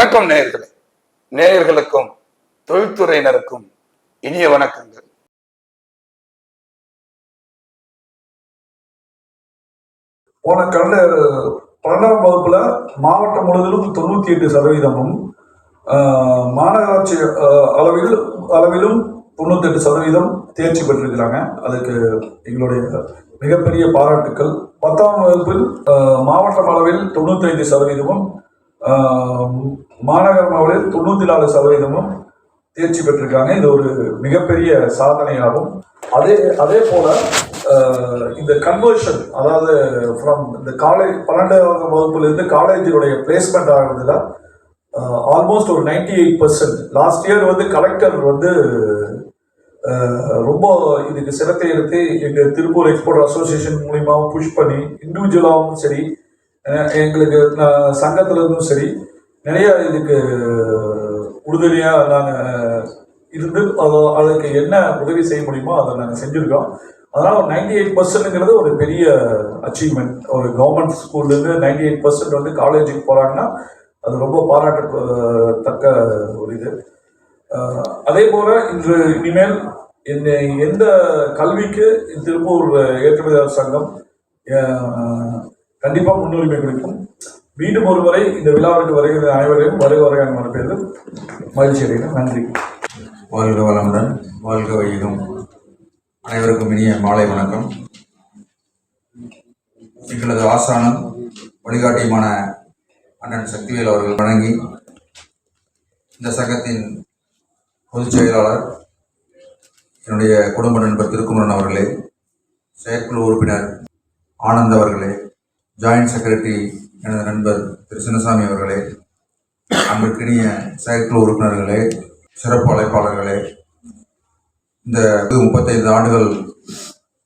வணக்கம் நேயர்களே. நேயர்களுக்கும் தொழில்துறையினருக்கும் இனிய வணக்கங்கள். போன கடந்த பன்னெண்டாம் வகுப்புல மாவட்டம் முழுவதிலும் தொண்ணூத்தி எட்டு சதவீதமும் ஆஹ், மாநகராட்சி அளவில் அளவிலும் தொண்ணூத்தெட்டு சதவீதம் தேர்ச்சி பெற்றிருக்கிறாங்க. அதுக்கு எங்களுடைய மிகப்பெரிய பாராட்டுக்கள். பத்தாம் வகுப்பில் ஆஹ், மாவட்டம் அளவில் தொண்ணூத்தி ஐந்து சதவீதமும் மாநகர மாவட்டத்தில் தொண்ணூத்தி நாலு சதவீதமும் தேர்ச்சி பெற்றிருக்காங்க. இது ஒரு மிகப்பெரிய சாதனையாகும். அதே அதே போல இந்த கன்வர்ஷன் அதாவது ஃப்ரம் இந்த காலேஜ் பன்னெண்டாவது வகுப்புலேருந்து காலேஜினுடைய பிளேஸ்மெண்ட் ஆகிறதுல ஆல்மோஸ்ட் ஒரு ninety eight percent last year வந்து கலெக்டர் வந்து ரொம்ப இதுக்கு சிரத்தை எடுத்து எங்கள் திருப்பூர் எக்ஸ்போர்ட் அசோசியேஷன் மூலியமாகவும் புஷ் பண்ணி இண்டிவிஜுவலாகவும் சரி எங்களுக்கு சங்கத்திலிருந்தும் சரி நிறைய இதுக்கு உறுதுணையாக நாங்கள் இருந்து அது அதுக்கு என்ன உதவி செய்ய முடியுமோ அதை நாங்கள் செஞ்சுருக்கோம். அதனால் ஒரு நைன்டி எயிட் பர்சன்ட்ங்கிறது ஒரு பெரிய அச்சீவ்மெண்ட் ஒரு கவர்மெண்ட் ஸ்கூல்லேருந்து நைன்டி எயிட் பர்சன்ட் வந்து காலேஜுக்கு போகிறாங்கன்னா அது ரொம்ப பாராட்டத்தக்க ஒரு இது. அதே போல் இன்று இனிமேல் இந்த எந்த கல்விக்கு திருப்பூர் ஏற்றுமதியாளர் சங்கம் கண்டிப்பாக முன்னுரிமை கொடுக்கும். மீண்டும் ஒருவரை இந்த விழாவிற்கு வருகிற அனைவரையும் வருக வருகான் மறுப்பேரில் மகிழ்ச்சி அடைகிறேன். நன்றி. வாழ்க வளமுடன் வாழ்க வையகம் அனைவருக்கும் இனிய மாலை வணக்கம். எங்களது ஆசானம் வழிகாட்டியுமான அண்ணன் சக்திவேல் அவர்கள் வழங்கி இந்த சங்கத்தின் பொதுச் செயலாளர் என்னுடைய குடும்ப நண்பர் திருக்குமரன் அவர்களே செயற்குழு உறுப்பினர் ஆனந்த் அவர்களே ஜாயிண்ட் செக்ரட்டரி எனது நண்பர் திரு சின்னசாமி அவர்களே அன்பிற்கினிய செயற்குழு உறுப்பினர்களே சிறப்பு அழைப்பாளர்களே இந்த முப்பத்தைந்து ஆண்டுகள்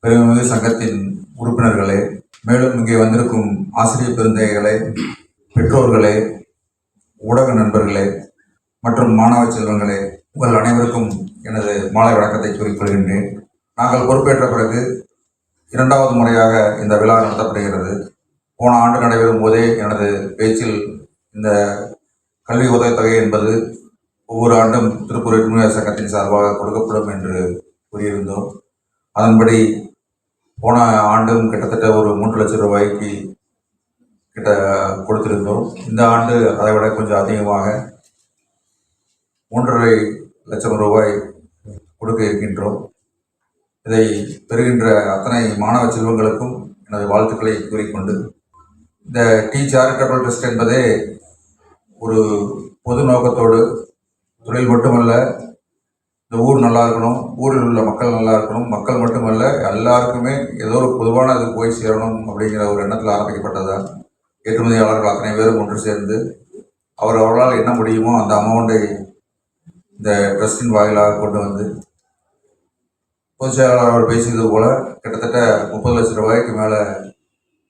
பெருமைமிகு சங்கத்தின் உறுப்பினர்களே மேலும் இங்கே வந்திருக்கும் ஆசிரியர் பெருந்தைகளே பெற்றோர்களே ஊடக நண்பர்களே மற்றும் மாணவ செல்வங்களே உங்கள் அனைவருக்கும் எனது மாலை வணக்கத்தை கூறிக்கொள்கின்றேன் நாங்கள் பொறுப்பேற்ற பிறகு இரண்டாவது முறையாக இந்த விழா நடத்தப்படுகிறது. போன ஆண்டு நடைபெறும் போதே எனது பேச்சில் இந்த கல்வி உதவித்தொகை என்பது ஒவ்வொரு ஆண்டும் திருப்பூர் எட்டுமையார் சங்கத்தின் சார்பாக கொடுக்கப்படும் என்று கூறியிருந்தோம். அதன்படி போன ஆண்டும் கிட்டத்தட்ட ஒரு மூன்று லட்சம் ரூபாய்க்கு கிட்ட கொடுத்திருந்தோம். இந்த ஆண்டு அதை விட கொஞ்சம் அதிகமாக மூன்றரை லட்சம் ரூபாய் கொடுக்க இருக்கின்றோம். இதை பெறுகின்ற அத்தனை மாணவ செல்வங்களுக்கும் எனது வாழ்த்துக்களை கூறிக்கொண்டு இந்த டி சேரிட்டபிள் ட்ரஸ்ட் என்பதே ஒரு பொது நோக்கத்தோடு தொழில் மட்டுமல்ல இந்த ஊர் நல்லா இருக்கணும் ஊரில் உள்ள மக்கள் நல்லா இருக்கணும் மக்கள் மட்டுமல்ல எல்லாருக்குமே ஏதோ ஒரு பொதுவான இது போய் சேரணும் அப்படிங்கிற ஒரு எண்ணத்தில் ஆரம்பிக்கப்பட்டதான் ஏற்றுமதியாளர்கள் அத்தனை பேரும் ஒன்று சேர்ந்து அவர் அவர்களால் என்ன முடியுமோ அந்த அமௌண்ட்டை இந்த ட்ரஸ்டின் வாயிலாக கொண்டு வந்து பொதுச் செயலாளர் அவர் பேசியது போல கிட்டத்தட்ட முப்பது லட்சம் ரூபாய்க்கு மேலே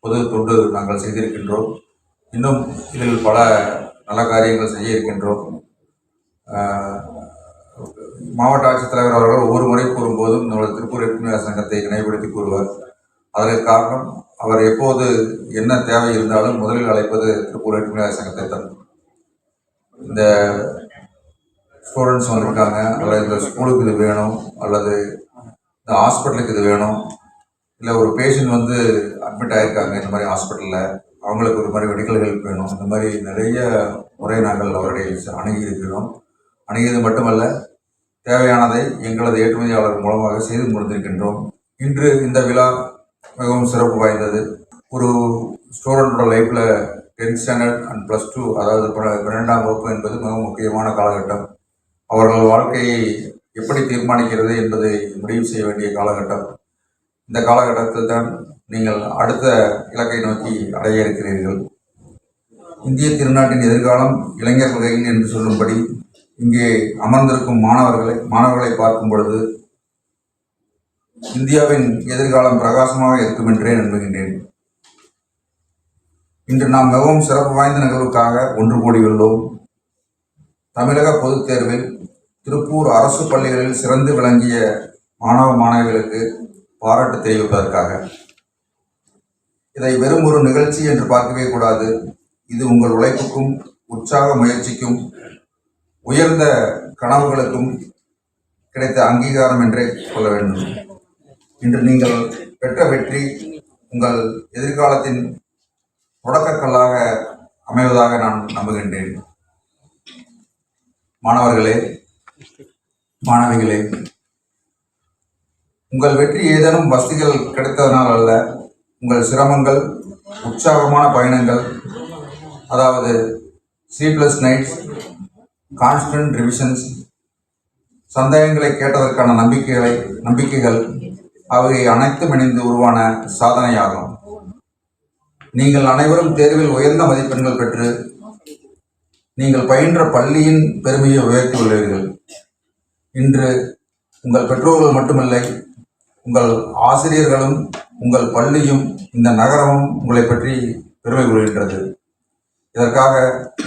பொது தொண்டு நாங்கள் செய்திருக்கின்றோம். இன்னும் இதில் பல நல்ல காரியங்கள் செய்ய இருக்கின்றோம். மாவட்ட ஆட்சித்தலைவர் அவர்கள் ஒவ்வொரு முறை கூறும்போதும் நம்மளது திருப்பூர் எட்டுமையார் சங்கத்தை நினைவுபடுத்தி கூறுவார். அதற்கு காரணம் அவர் எப்போது என்ன தேவை இருந்தாலும் முதலில் அழைப்பது திருப்பூர் எட்டுமையார் சங்கத்தை தான். இந்த ஸ்டூடெண்ட்ஸ் வந்திருக்காங்க அல்லது இந்த ஸ்கூலுக்கு இது வேணும் அல்லது இந்த ஹாஸ்பிட்டலுக்கு இது வேணும் இல்லை ஒரு பேஷண்ட் வந்து அட்மிட் ஆயிருக்காங்க. இந்த மாதிரி ஹாஸ்பிட்டலில் அவங்களுக்கு ஒரு மாதிரி மெடிக்கல் ஹெல்ப் வேணும். இந்த மாதிரி நிறைய முறை நாங்கள் அவருடைய அணுகி இருக்கிறோம். அணுகியது மட்டுமல்ல தேவையானதை எங்களது ஏற்றுமதியாளர் மூலமாக செய்து முடிந்திருக்கின்றோம். இன்று இந்த விழா மிகவும் சிறப்பு வாய்ந்தது. ஒரு ஸ்டூடெண்டோட லைஃப்பில் tenth standard and plus two அதாவது பன்னெண்டாம் வகுப்பு என்பது மிகவும் முக்கியமான காலகட்டம். அவர்கள் வாழ்க்கையை எப்படி தீர்மானிக்கிறது என்பதை முடிவு செய்ய வேண்டிய காலகட்டம். இந்த காலகட்டத்தில் தான் நீங்கள் அடுத்த இலக்கை நோக்கி அடைய இருக்கிறீர்கள். இந்திய திருநாட்டின் எதிர்காலம் இளைஞர் கொள்கையில் என்று சொல்லும்படி இங்கே அமர்ந்திருக்கும் மாணவர்களை மாணவர்களை பார்க்கும் பொழுது இந்தியாவின் எதிர்காலம் பிரகாசமாக இருக்கும் என்றே நம்புகின்றேன். இன்று நாம் மிகவும் சிறப்பு வாய்ந்த நிகழ்வுக்காக ஒன்று கூடியுள்ளோம். தமிழக பொதுத் தேர்வில் திருப்பூர் அரசு பள்ளிகளில் சிறந்து விளங்கிய மாணவ மாணவிகளுக்கு பாராட்டு தெரிவிப்பதற்காக. இதை வெறும் ஒரு நிகழ்ச்சி என்று பார்க்கவே கூடாது. இது உங்கள் உழைப்புக்கும் உற்சாக முயற்சிக்கும் உயர்ந்த கனவுகளுக்கும் கிடைத்த அங்கீகாரம் என்றே சொல்ல வேண்டும். இன்று நீங்கள் பெற்ற வெற்றி உங்கள் எதிர்காலத்தின் தொடக்கக்கல்லாக அமைவதாக நான் நம்புகின்றேன். மாணவர்களே மாணவிகளே உங்கள் வெற்றி ஏதேனும் வசதிகள் கிடைத்ததனால் அல்ல உங்கள் சிரமங்கள் உற்சாகமான பயணங்கள் அதாவது ஸ்லீப்லெஸ் நைட்ஸ் கான்ஸ்டன்ட் ரிவிஷன்ஸ் சந்தேகங்களை கேட்டதற்கான நம்பிக்கைகளை நம்பிக்கைகள் அவை அனைத்தும் இணைந்து உருவான சாதனையாகும். நீங்கள் அனைவரும் தேர்வில் உயர்ந்த மதிப்பெண்கள் பெற்று நீங்கள் பயின்ற பள்ளியின் பெருமையை உயர்த்தி உள்ளீர்கள். இன்று உங்கள் பெற்றோர்கள் மட்டுமில்லை உங்கள் ஆசிரியர்களும் உங்கள் பள்ளியும் இந்த நகரமும் உங்களை பற்றி பெருமை கொள்கின்றது. இதற்காக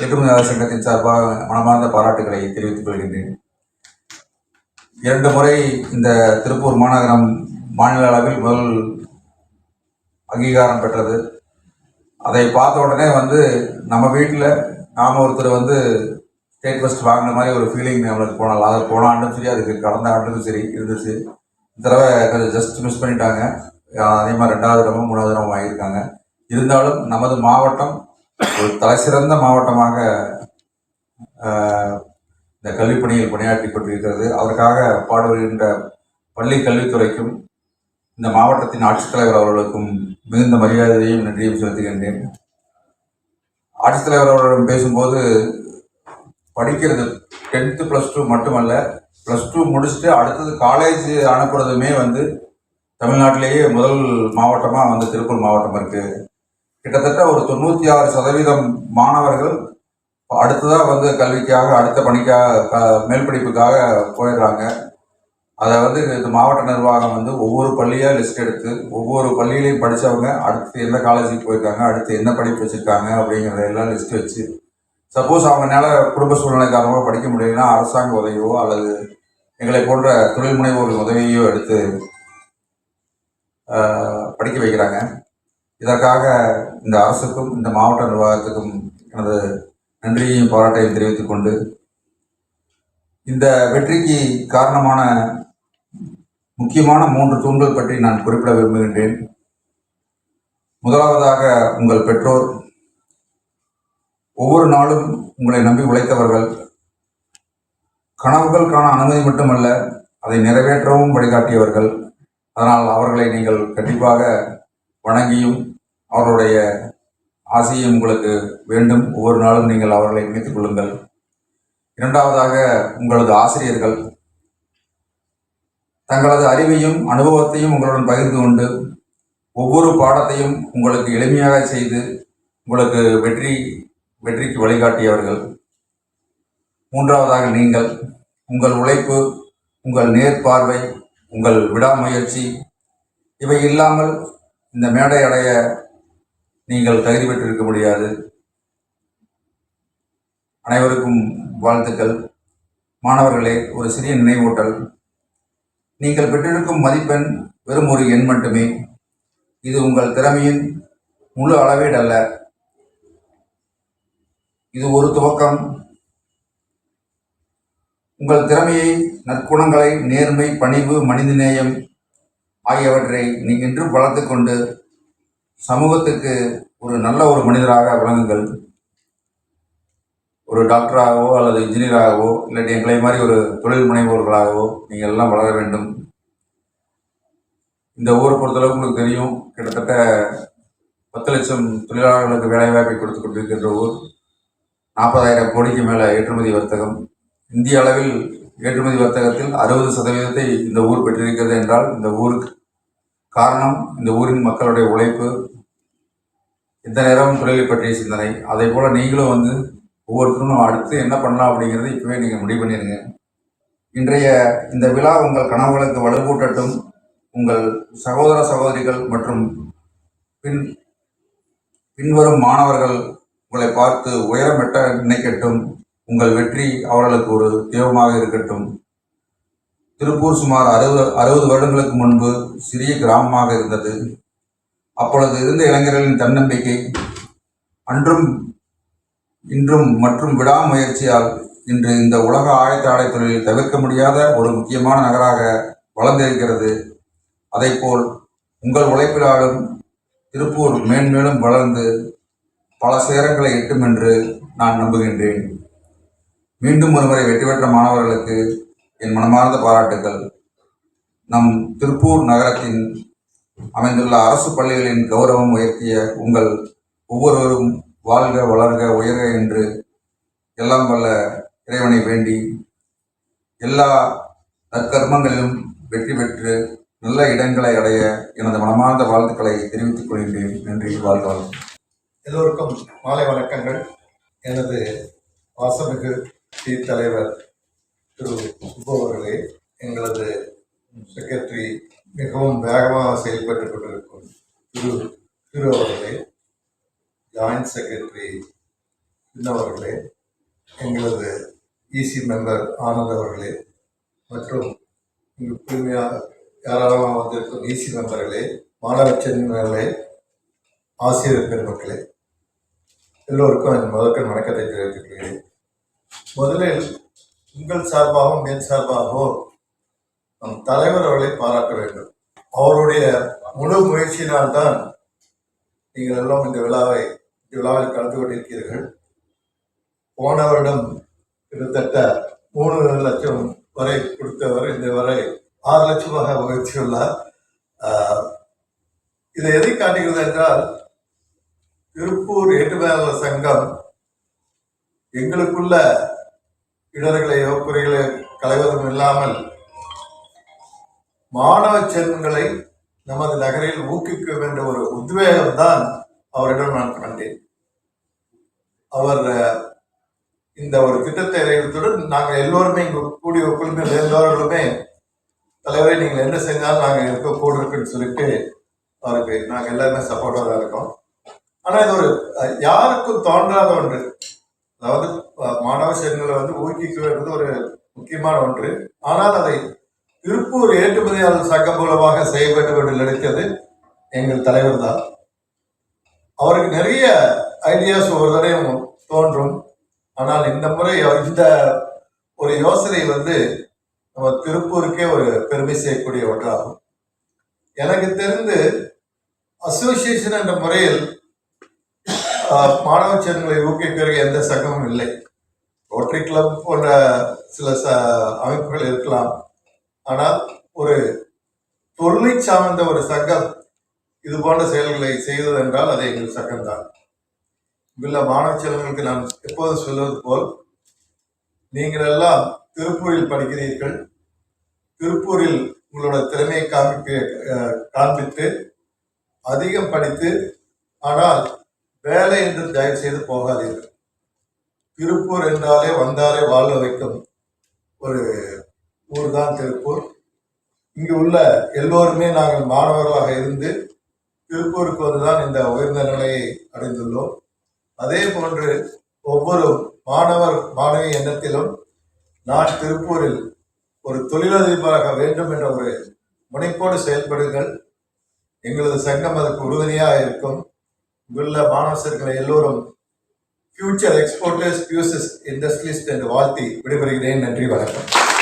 ஏற்றுமதியாளர் சங்கத்தின் சார்பாக மனமார்ந்த பாராட்டுகளை தெரிவித்துக் கொள்கின்றேன். இரண்டு முறை இந்த திருப்பூர் மாநகரம் மாநில அளவில் முதல் அங்கீகாரம் பெற்றது. அதை பார்த்த உடனே வந்து நம்ம வீட்டில் நாம் ஒருத்தர் வந்து ஸ்டேட் ஃபஸ்ட் வாங்கின மாதிரி ஒரு ஃபீலிங் நம்மளுக்கு போனால். அது போன ஆண்டும் சரி அதுக்கு கடந்த ஆண்டும் சரி இருந்துச்சு. இந்த தடவை கொஞ்சம் ஜஸ்ட் மிஸ் பண்ணிட்டாங்க. அதே மாதிரி ரெண்டாவது இடமும் மூணாவது இடமும் வாங்கியிருக்காங்க. இருந்தாலும் நமது மாவட்டம் ஒரு தலைசிறந்த மாவட்டமாக இந்த கல்விப்பணியில் பணியாற்றி கொண்டிருக்கிறது. அதற்காக பாடுபடுகின்ற பள்ளி கல்வித்துறைக்கும் இந்த மாவட்டத்தின் ஆட்சித்தலைவர் அவர்களுக்கும் மிகுந்த மரியாதையையும் நன்றியும் செலுத்துகின்றேன். ஆட்சித்தலைவர் அவர்களிடம் பேசும்போது படிக்கிறது டென்த்து ப்ளஸ் டூ மட்டுமல்ல ப்ளஸ் டூ முடிச்சுட்டு அடுத்தது காலேஜ் அனுப்புறதுமே வந்து தமிழ்நாட்டிலேயே முதல் மாவட்டமாக வந்து திருப்பூர் மாவட்டம் இருக்குது கிட்டத்தட்ட ஒரு தொண்ணூற்றி ஆறு சதவீதம் மாணவர்கள் அடுத்ததாக வந்து கல்விக்காக அடுத்த பணிக்காக க- மேல்படிப்புக்காக போயிடுறாங்க. அதை வந்து இந்த மாவட்ட நிர்வாகம் வந்து ஒவ்வொரு பள்ளியாக லிஸ்ட் எடுத்து ஒவ்வொரு பள்ளியிலையும் படித்தவங்க அடுத்து எந்த காலேஜுக்கு போயிருக்காங்க அடுத்து என்ன படிப்பு வச்சுருக்காங்க அப்படிங்கிறத எல்லாம் லிஸ்ட் வச்சு சப்போஸ் அவங்கனால குடும்ப சூழ்நிலை காரணமாக படிக்க முடியலன்னா அரசாங்க உதவியோ அல்லது எங்களை போன்ற தொழில் முனைவோர்கள் உதவியோ எடுத்து படிக்க வைக்கிறாங்க. இதற்காக இந்த அரசுக்கும் இந்த மாவட்ட நிர்வாகத்துக்கும் எனது நன்றியையும் பாராட்டையும் தெரிவித்துக் கொண்டு இந்த வெற்றிக்கு காரணமான முக்கியமான மூன்று தூண்கள் பற்றி நான் குறிப்பிட விரும்புகின்றேன். முதலாவதாக உங்கள் பெற்றோர். ஒவ்வொரு நாளும் உங்களை நம்பி உழைத்தவர்கள். கனவுகளுக்கான அனுமதி மட்டுமல்ல அதை நிறைவேற்றவும் வழிகாட்டியவர்கள். அதனால் அவர்களை நீங்கள் கண்டிப்பாக வணங்கியும் அவர்களுடைய ஆசையும் உங்களுக்கு வேண்டும். ஒவ்வொரு நாளும் நீங்கள் அவர்களை நினைத்துக் கொள்ளுங்கள். இரண்டாவதாக உங்களது ஆசிரியர்கள் தங்களது அறிவையும் அனுபவத்தையும் உங்களுடன் பகிர்ந்து கொண்டு ஒவ்வொரு பாடத்தையும் உங்களுக்கு எளிமையாக செய்து உங்களுக்கு வெற்றி வெற்றிக்கு வழிகாட்டியவர்கள். மூன்றாவதாக நீங்கள் உங்கள் உழைப்பு உங்கள் நேர்பார்வை உங்கள் விடாமுயற்சி இவை இல்லாமல் இந்த மேடை அடைய நீங்கள் தகுதி பெற்றிருக்க முடியாது. அனைவருக்கும் வாழ்த்துக்கள். மாணவர்களே ஒரு சிறிய நினைவூட்டல். நீங்கள் பெற்றிருக்கும் மதிப்பெண் வெறும் ஒரு எண் மட்டுமே. இது உங்கள் திறமையின் முழு அளவீடு அல்ல இது ஒரு துவக்கம். உங்கள் திறமையை நற்குணங்களை நேர்மை பணிவு மனிதநேயம் ஆகியவற்றை நீ இன்றும் வளர்த்து கொண்டு சமூகத்துக்கு ஒரு நல்ல ஒரு மனிதராக விளங்குங்கள். ஒரு டாக்டராகவோ அல்லது இன்ஜினியராகவோ இல்லாட்டி எங்களை மாதிரி ஒரு தொழில் முனைவோர்களாகவோ நீங்கள் எல்லாம் வளர வேண்டும். இந்த ஊரை பொறுத்தளவுக்கு உங்களுக்கு தெரியும் கிட்டத்தட்ட பத்து லட்சம் தொழிலாளர்களுக்கு வேலைவாய்ப்பை கொடுத்து கொண்டிருக்கின்ற ஊர் நாற்பதாயிரம் கோடிக்கு மேலே ஏற்றுமதி வர்த்தகம். இந்திய அளவில் ஏற்றுமதி வர்த்தகத்தில் அறுபது சதவீதத்தை இந்த ஊர் பெற்றிருக்கிறது என்றால் இந்த ஊருக்கு காரணம் இந்த ஊரின் மக்களுடைய உழைப்பு எந்த நேரமும் தொழிலை பற்றிய சிந்தனை. அதே போல் நீங்களும் வந்து ஒவ்வொருத்தரும் அடுத்து என்ன பண்ணலாம் அப்படிங்கிறத இப்போவே நீங்கள் முடிவு பண்ணிடுங்க இன்றைய இந்த விழா உங்கள் கனவுகளுக்கு வலுக்கூட்டட்டும் உங்கள் சகோதர சகோதரிகள் மற்றும் பின் பின்வரும் மாணவர்கள் உங்களை பார்த்து உயரமெட்ட நினைக்கட்டும். உங்கள் வெற்றி அவர்களுக்கு ஒரு தெய்வமாக இருக்கட்டும். திருப்பூர் சுமார் அறுபது அறுபது வருடங்களுக்கு முன்பு சிறிய கிராமமாக இருந்தது. அப்பொழுது இருந்த இளைஞர்களின் தன்னம்பிக்கை அன்றும் இன்றும் மற்றும் விடாமுயற்சியால் இன்று இந்த உலக ஆயத்தாடை தொழிலில் தவிர்க்க முடியாத ஒரு முக்கியமான நகராக வளர்ந்திருக்கிறது. அதைப்போல் உங்கள் உழைப்பிலாலும் திருப்பூர் மேன்மேலும் வளர்ந்து பல சேரங்களை எட்டும் என்று நான் நம்புகின்றேன். மீண்டும் ஒருமுறை வெற்றி பெற்ற மாணவர்களுக்கு என் மனமார்ந்த பாராட்டுகள் நம் திருப்பூர் நகரத்தின் அமைந்துள்ள அரசு பள்ளிகளின் கௌரவம் உயர்த்திய உங்கள் ஒவ்வொருவரும் வாழ்க வளர்க உயர்க என்று எல்லாம் வல்ல இறைவனை வேண்டி எல்லா நற்கர்மங்களிலும் வெற்றி பெற்று நல்ல இடங்களை அடைய எனது மனமார்ந்த வாழ்த்துக்களை தெரிவித்துக் கொள்கின்றேன். நன்றி வாழ்வாள் எல்லோருக்கும் மாலை வணக்கங்கள். எனது வாசமிகு டி தலைவர் திரு சுப்பு அவர்களே எங்களது செக்ரட்டரி மிகவும் வேகமாக செயல்பட்டு கொண்டிருக்கும் திரு திரு அவர்களே ஜாயிண்ட் செக்ரட்டரி சின்னவர்களே எங்களது இசி மெம்பர் ஆனந்த் அவர்களே மற்றும் இங்கு புதுமையாக ஏராளமாக வந்திருக்கும் இசி மெம்பர்களே மாணவ செல்வங்களே ஆசிரியர் பெருமக்களே எல்லோருக்கும் என் முதற்கண் வணக்கத்தை தெரிவித்துக் கொள்கிறேன். முதலில் உங்கள் சார்பாகவும் என் சார்பாகவும் நம் தலைவர் அவர்களை பாராட்ட வேண்டும். அவருடைய முழு முயற்சியினால்தான் நீங்கள் எல்லாம் இந்த விழாவை இந்த விழாவில் கலந்து கொண்டிருக்கிறீர்கள். போன வருடம் கிட்டத்தட்ட மூணு லட்சம் வரை கொடுத்தவர் இந்த வரை ஆறு லட்சமாக உயர்த்தியுள்ளார். இதை எதை காட்டுகிறது என்றால் திருப்பூர் ஏற்றுமதியாளர் சங்கம் எங்களுக்குள்ள இடர்களையோ குறைகளை களைவதும் இல்லாமல் மாணவ செல்வங்களை நமது நகரில் ஊக்குவிக்க வேண்டிய ஒரு உத்வேகம் தான் அவரிடம் நான் கண்டேன். அவர் இந்த ஒரு திட்டத்தை அறிவித்துடன் நாங்கள் எல்லோருமே இங்கு கூடிய குழுவில் எல்லோருமே தலைவரை நீங்கள் என்ன செஞ்சாலும் நாங்கள் இருக்க கூட இருக்குன்னு சொல்லிட்டு அவருக்கு நாங்கள் எல்லாருமே சப்போர்ட்டாக தான் இருக்கோம். ஆனால் இது ஒரு யாருக்கும் தோன்றாத ஒன்று. அதாவது மாணவ செல்வங்களை வந்து ஊக்குவிக்க வேண்டியது ஒரு முக்கியமான ஒன்று. ஆனால் அதை திருப்பூர் ஏற்றுமதியாளர் சங்கம் மூலமாக செய்யப்பட்டு வேண்டும் என்று நினைத்தது எங்கள் தலைவர் தான். அவருக்கு நிறைய ஐடியாஸ் ஒரு தடையும் தோன்றும். ஆனால் இந்த முறை இந்த ஒரு யோசனை வந்து நம்ம திருப்பூருக்கே ஒரு பெருமை செய்யக்கூடிய ஒன்றாகும். எனக்கு தெரிந்து அசோசியேஷன் என்ற முறையில் மாணவ செல்வங்களை ஊக்குவிக்கிற எந்த சங்கமும் இல்லை. ரோட்டரி கிளப் போன்ற சில ச அமைப்புகள் இருக்கலாம். ஆனால் ஒரு தொழிலை சார்ந்த ஒரு சங்கம் இது போன்ற செயல்களை செய்ததென்றால் அது எங்கள் சங்கம்தான். இங்குள்ள மாணவ செல்வங்களுக்கு நான் எப்போதும் சொல்வது போல் நீங்கள் எல்லாம் திருப்பூரில் படிக்கிறீர்கள். திருப்பூரில் உங்களோட திறமையை காண்பிக்க காண்பித்து அதிகம் படித்து ஆனால் வேலை என்று தயவு செய்து போகாதீர்கள். திருப்பூர் என்றாலே வந்தாலே வாழ வைக்கும் ஒரு ஊர் தான் திருப்பூர். இங்கு உள்ள எல்லோருமே நாங்கள் மாணவர்களாக இருந்து திருப்பூருக்கு வந்துதான் இந்த உயர்ந்த நிலையை அடைந்துள்ளோம். அதே போன்று ஒவ்வொரு மாணவர் மாணவி எண்ணத்திலும் நான் திருப்பூரில் ஒரு தொழிலதிபராக வேண்டும் என்ற ஒரு முனைப்போடு செயல்படுங்கள். எங்களது சங்கம் அதுக்கு உறுதுணையாக இருக்கும். இங்குள்ள மாணவர்களை எல்லோரும் ஃபியூச்சர் எக்ஸ்போர்ட்டர்ஸ் பியூசஸ் இண்டஸ்ட்ரீஸ் என்று வாழ்த்தி விடைபெறுகிறேன். நன்றி வணக்கம்.